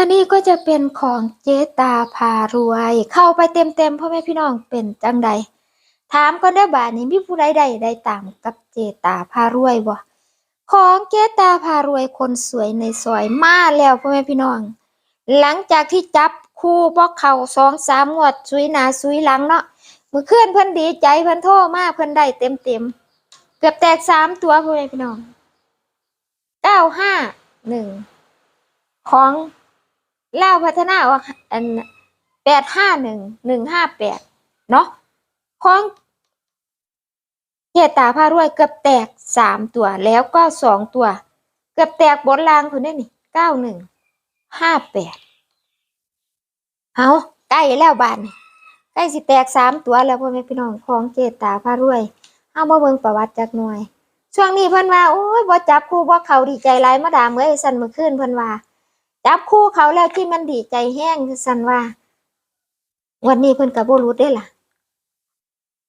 ค่ะนี่ก็จะเป็นของเจตาพารวย เข้าไปเต็มๆพ่อแม่พี่น้องเป็นจังใด ถามก่อนเด้อบาดนี้มีผู้ใดได้ได้ตามกับเจตาพารวยบ่ของเจตาพารวยคนสวยในซอยมาแล้วพ่อแม่พี่น้อง หลังจากที่จับคู่บ่เข้าสองสามงวดซุยหนาซุยหลังเนาะมื้อคืนเพิ่นดีใจเพิ่นโทรมากเพิ่นได้เต็มๆเกือบแตกสามตัวพ่อแม่พี่น้องเก้าห้าหนึ่งของ ลาวพัฒนาว่าอันแปดห้าหนึ่งหนึ่งห้าแปดเนาะของเจตาพารวยเกือบแตกสามตัวแล้วก็สองตัว เกือบแตกบนรางคุณได้นี่เก้าหนึ่งห้าแปดเอาใกล้แล้วบานใกล้สิแตกสามตัวแล้วพ่อแม่พี่น้องของเจตาพารวยเอามาเบิ่งประวัติจักหน่อยช่วงนี้เพิ่นว่าโอ้ยบ่จับคู่บ่เขาดีใจหลายมาดามเอ้ยสั่นเมื่อคืนเพิ่นว่า จับคู่เขาแล้วที่มันดีใจแห้งคือสันว่า วันนี้เพิ่นก็บ่รู้ได้ล่ะ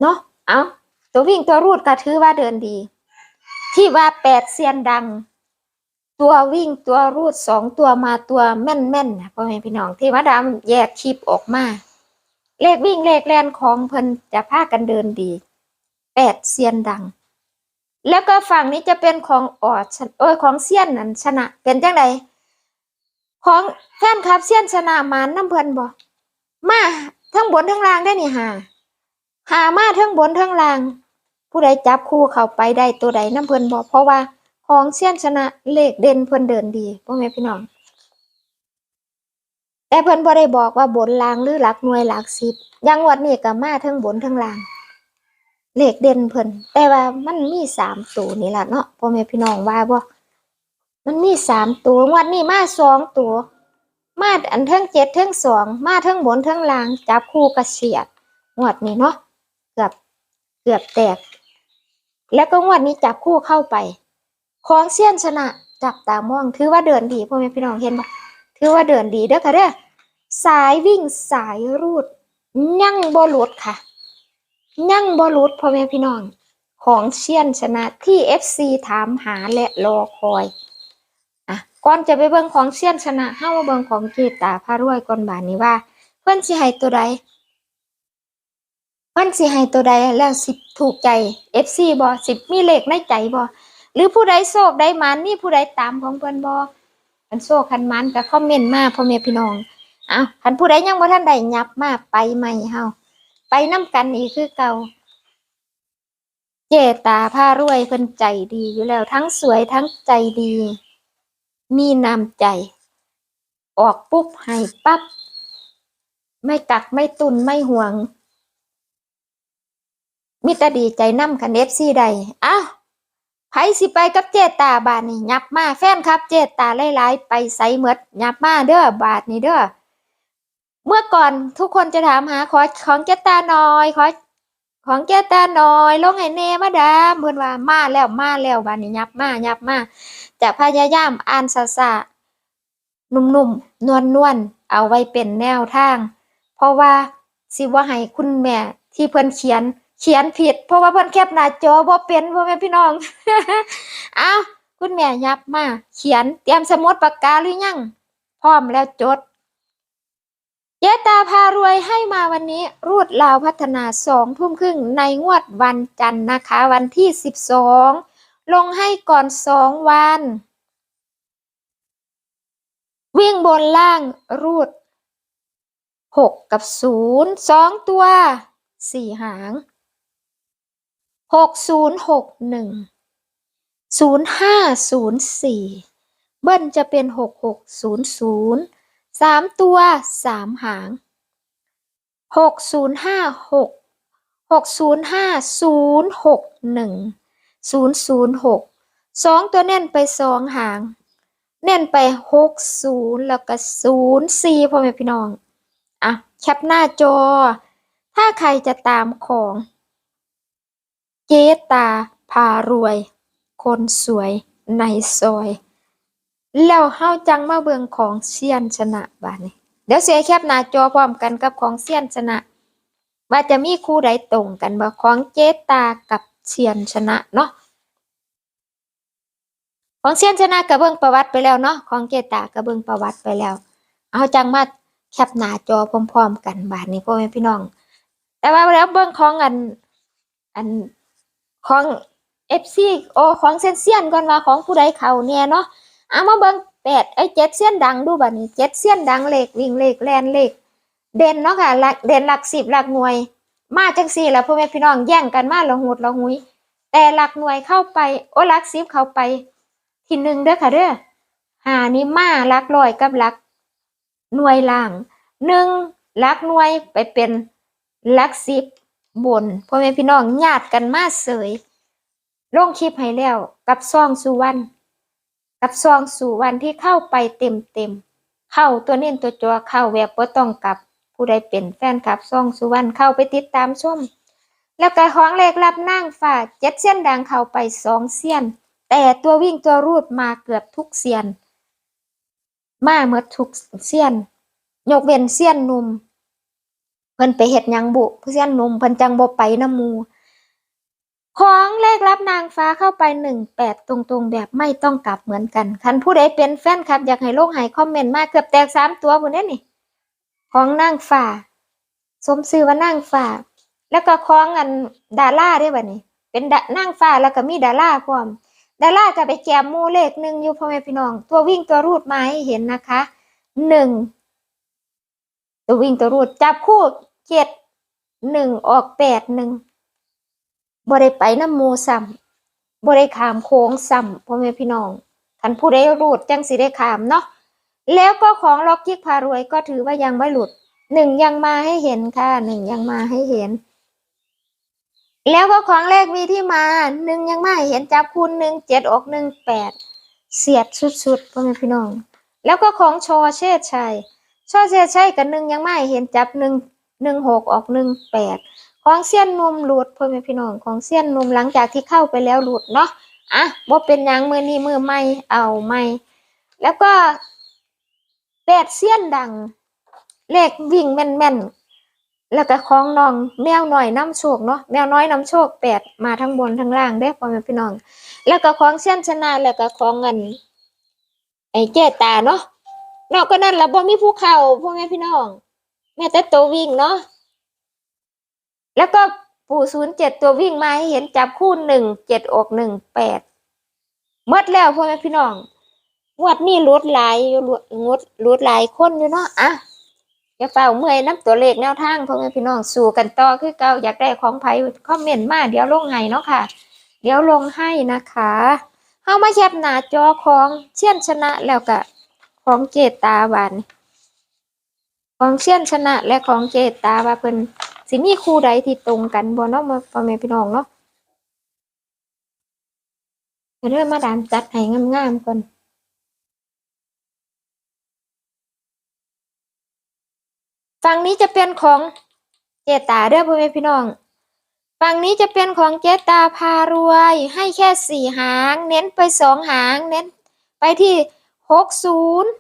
เนาะเอาตัววิ่งตัวรูดก็ถือว่าเดินดี ที่ว่าแปดเซียนดัง ตัววิ่งตัวรูดสองตัวมาตัวแม่นๆนะพ่อแม่พี่น้องที่มาดามแยกคลิปออกมา เลขวิ่งเลขแลนของเพิ่นจะพากันเดินดีแปดเซียนดัง แล้วก็ฝั่งนี้จะเป็นของออดชนโอ้ยของเซียนนั่นชนะเป็นจังได ของแฟนคลับเซียนชนะมานน้ำเพลินบ่มาทั้งบนทั้งล่างได้นี่หาหามาทั้งบนทั้งล่าง ผู้ใดจับคู่เข้าไปได้ตัวใดน้ำเพลินบ่เพราะว่าของเซียนชนะเลขเด่นเพลินเดินดีพ่อแม่พี่น้องแต่เพิ่นบ่ได้บอกว่าบนล่างหรือหลักหน่วยหลักสิบยังงวดนี้ก็มาทั้งบนทั้งล่างเลขเด่นเพิ่นแต่ว่ามันมีสามตัวนี่แหละเนาะพ่อแม่พี่น้องว่าบ่ มันมีสามตัวงวดนี้มาสองตัว มาอันเทิงเจ็ดเทิงสองมาเทิงบนเทิงล่างจับคู่กระเฉียดงวดนี้เนาะเกือบเกือบแตก แล้วก็งวดนี้จับคู่เข้าไปของเซียนชนะจับตามองถือว่าเดินดีพ่อแม่พี่น้องเห็นบ่ถือว่าเดินดีเด้อค่ะเด้อสายวิ่งสายรูด ยั่งบ่หลุดค่ะ ยั่งบอลุดพ่อแม่พี่น้อง ของเชียนชนะที่ FC ถามหาและรอคอย ก่อนจะไปเบิ่งของเชียนชนะเฮามาเบิ่งของเกตาพารวยก่อนบานนี้ว่า เพิ่นสิให้ตัวใดเพิ่นสิให้ตัวใดแล้วสิถูกใจ FC บ่สิมีเลขในใจบ่หรือผู้ใดโชคใดหมานมีผู้ใดตามของเพิ่นบ่คันโชคคันมานก็คอมเมนต์มาพ่อแม่พี่น้องเอ้าคันผู้ใดยังบ่ทันได้ยับมาไปใหม่เฮาไปน้ำกันอีกคือเก่าเจตาผ้ารวยเพิ่นใจดีอยู่แล้วทั้งสวยทั้งใจดี มีน้ำใจ ออกปุ๊บให้ปั๊บ ไม่กักไม่ตุนไม่ห่วง มิตรดีใจน้ำคันเอฟซีใดอ้าวไผสิไปกับเจตาบาทนี่ยับมาแฟนครับ เจตาหลายๆไปใส่เมดยับมาเด้อบาทนี่เด้อเมื่อก่อนทุกคนจะถามหาขอของแก้ตาหน่อยขอของแกตาหน่อยลงให้แน่มาดามเพิ่นว่ามาแล้วมาแล้วบานนี้ยับมายับมา จะพยายามอ่านซะซะนุ่มๆนวลๆเอาไว้เป็นแนวทาง เพราะว่าสิว่าให้คุณแม่ที่เพิ่นเขียนเขียนผิด เพราะว่าเพิ่นแคปหน้าจอบ่เป็นพ่อแม่พี่น้องอ้าวคุณแม่ยับมาเขียนเตรียมสมุดปากกาหรือยังพร้อมแล้วจดเจตาพารวยให้มาวันนี้รูดลาวพัฒนาสองทุ่มครึ่งในงวดวันจันทร์นะคะ วันที่สิบสอง ลงให้ก่อนสองวัน วิ่งบนล่างรูดหกกับศูนย์สองตัวสี่หางหกศูนย์หกหนึ่งศูนย์ห้าศูนย์สี่เบิ้ลจะเป็นหกหกศูนย์ศูนย์สามตัวสามหางหกศูนย์ห้าหกหก ศูนย์ศูนย์หกสองตัวเน่นไปสองหางเน่นไปหกศูนย์แล้วก็ศูนย์สี่พ่อแม่พี่น้อง อะ แคปหน้าจอ ถ้าใครจะตามของเจตาพารวย คนสวยในซอย แล้วเฮาจังมาเบิ่งของเซียนชนะบานี้เดี๋ยวเสียแคปหน้าจอพร้อมกันกับของเซียนชนะ ว่าจะมีคู่ใดตรงกันบ่ของเจตากับ เซียนชนะเนาะของเซียนชนะก็เบิ่งประวัติไปแล้วเนาะของเจตาก็เบิ่งประวัติไปแล้ว เอาจังมาแคปหน้าจอพร้อมๆกันบาดนี้พ่อแม่พี่น้อง แต่ว่าแล้วเบิ่งของอันอันของ FC โอของเซียนเซียนก่อนว่าของผู้ใดเขาเนี่ยเนาะเอามาเบิ่งแปดไอ้เจ็ดเซียนดังดูบัดนี้เจ็ดเซียนดังเลขวิ่งเลขแลนเลขเด่นเนาะค่ะลักเด่นหลักสิบหลักหน่วย มาจังสี่แล้วพ่อแม่พี่น้องแย่งกันมาละหุดละหุย แต่หลักหน่วยเข้าไป โอ้หลักสิบเข้าไปทีหนึ่งเด้อค่ะเด้อหานี่มาหลักร้อยกับหลัก หน่วยล่างหนึ่งหลักหน่วยไปเป็นหลักสิบบนพ่อแม่พี่น้องญาติกันมาเสยลงคลิปให้แล้วกับซองสุวรรณกับซองสุวรรณที่เข้าไปเต็มเต็มเข้าตัวเน้นตัวจอเข้าแบบบ่ต้องกลับ ผู้ใดเป็นแฟนคลับซองสุวรรณเข้าไปติดตามชม แล้วก็ของเลขรับนั่งฝ่าเจ็ดเส้นดังเข้าไปสองเสี้ยนแต่ตัววิ่งตัวรูดมาเกือบทุกเสียนมาเมื่อทุกเสี้ยนยกเว้นเสี้ยนหนุ่มเพิ่นไปเฮ็ดยังบุเสี้ยนหนุ่มเพิ่นจังบ่ไปน้ำมูของเลขรับนางฟ้าเข้าไปหนึ่งแปดตรงๆ แบบไม่ต้องกลับเหมือนกัน คันผู้ใดเป็นแฟนคลับ อยากให้โลกให้คอมเมนต์มาเกือบแตกสามตัวพุ่นเด้นี่ ของนางฟ้าสมชื่อว่านางฟ้าแล้วก็ของอันดาราด้วยบัดนี้ เป็นดานางฟ้าแล้วก็มีดาราพร้อม ดาราก็ไปแจมหมูเลขหนึ่งอยู่พ่อแม่พี่น้อง ตัววิ่งตัวรูดมาให้เห็นนะคะหนึ่งตัววิ่งตัวรูดจับคู่เจ็ดหนึ่งออกแปดหนึ่งบ่ได้ไปน้ำหมูซ้ำบ่ได้ขามโค้งซ้ำพ่อแม่พี่น้องคันผู้ใดรูดจังสิได้ขามเนาะ แล้วก็ของล็อกยิกพารวยก็ถือว่ายังไม่หลุดหนึ่งยังมาให้เห็นค่ะหนึ่งยังมาให้เห็น แล้วก็ของเลขมีที่มาหนึ่งยังไม่เห็นจับคูณหนึ่งเจ็ดออกหนึ่งแปดเสียดสุดๆพ่อแม่พี่น้อง แล้วก็ของชอเชษชัยชอเชษชัยกับหนึ่งยังไม่เห็นจับหนึ่งหนึ่งหกออกหนึ่งแปดของเสี้ยนนมหลุดพ่อแม่พี่น้องของเสี้ยนนมหลังจากที่เข้าไปแล้วหลุดเนาะอะบ่เป็นยังมือนี้มือไม่เอาไม่แล้วก็ แปดเสี้ยนดัง เลขวิ่งแม่นๆแล้วก็ของน้องแมวหน่อยน้ำโชคเนาะแมวน้อยน้ำโชคแปดมาทั้งบนทั้งล่างเด้พ่อแม่พี่น้อง แล้วก็ของเส้นชนะแล้วก็ของเงินไอ้เจตาเนาะนอกก็นั่นละบ่มีภูเขาพ่อแม่พี่น้อง แม่แต่ตัววิ่งเนาะแล้วก็ปู่ศูนย์เจ็ดตัววิ่งมาให้เห็นจับคู่หนึ่งเจ็ดอกหนึ่งแปดหมดแล้วพ่อแม่พี่น้อง งวดนี้รุดหลายอยู่รุดงดรุดหลายคนอยู่เนาะอะอย่าเฝ้าเมื่อยน้ำตัวเลขแนวทางพ่อแม่พี่น้องสู่กันต่อคือเก่าอยากได้ของไผคอมเมนต์มาเดี๋ยวลงให้เนาะค่ะ เดี๋ยวลงให้นะคะเฮามาแคปหน้าจอของเชี่ยนชนะแล้วก็ของเจตาบานของเชี่ยนชนะและของเจตาว่าเพิ่นสิมีคู่ใดที่ตรงกันบ่เนาะมาพ่อแม่พี่น้องเนาะเดี๋ยวเริ่มมาดามจัดให้งามๆก่อน ฝั่งนี้จะเป็นของเจตาเด้อพ่อแม่พี่น้อง ฝั่งนี้จะเป็นของเจตาพารวย ให้แค่สี่หาง เน้นไปสองหาง เน้นไปที่หกศูนย์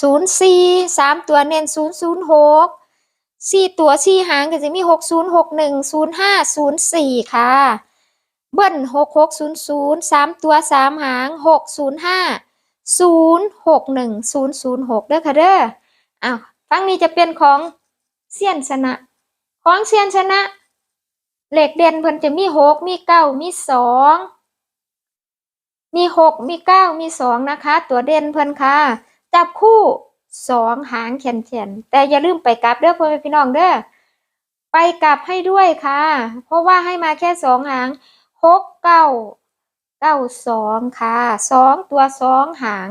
ศูนย์สี่สามตัวเน้นศูนย์ศูนย์หกสี่ตัวสี่หางก็จะมีหกศูนย์หกหนึ่งศูนย์ห้าศูนย์สี่ค่ะ เบิ้ลหกหกศูนย์ศูนย์สามตัวสามหางหกศูนย์ห้าศูนย์หกหนึ่งศูนย์ศูนย์หกเด้อค่ะเด้ออ้าว ฝั่งนี้จะเป็นของเซียนชนะ ของเซียนชนะ เหล็กเด่นเพิ่นจะมีหกมีเก้ามีสองมีหกมีเก้ามีสองนะคะ ตัวเด่นเพิ่นค่ะ จับคู่สองหางแขนแขนแต่อย่าลืมไปกลับเด้อพ่อแม่พี่น้องเด้อไปกลับให้ด้วยค่ะ เพราะว่าให้มาแค่สองหางหกเก้าเก้าสองค่ะสองตัวสองหาง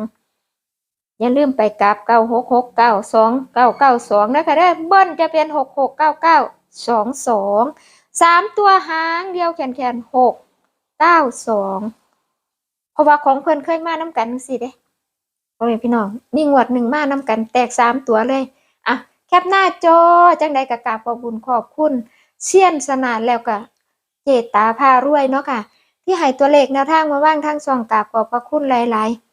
อย่าลืมไปกลับเก้าหกหกเก้าสองเก้าเก้าสองนะคะเด้อเบิ้ลจะเป็นหกหกเก้าเก้าสองสองสามตัวหางเดียวแขนแขนหกเก้าสองเพราะว่าของเพิ่อนเคยมาน้ำกันสิเด้พ่อแม่พี่น้องมีงวดหนึ่งมาน้ำกันแตกสามตัวเลยอะแคปหน้าจอจังใดกะกาบขอบุญขอบคุณเชี่ยนสนานแล้วก็เจตาพารวยเนาะค่ะ ที่ให้ตัวเลขแนวทางมาว่างทางช่องกราบขอบพระคุณหลาย ๆ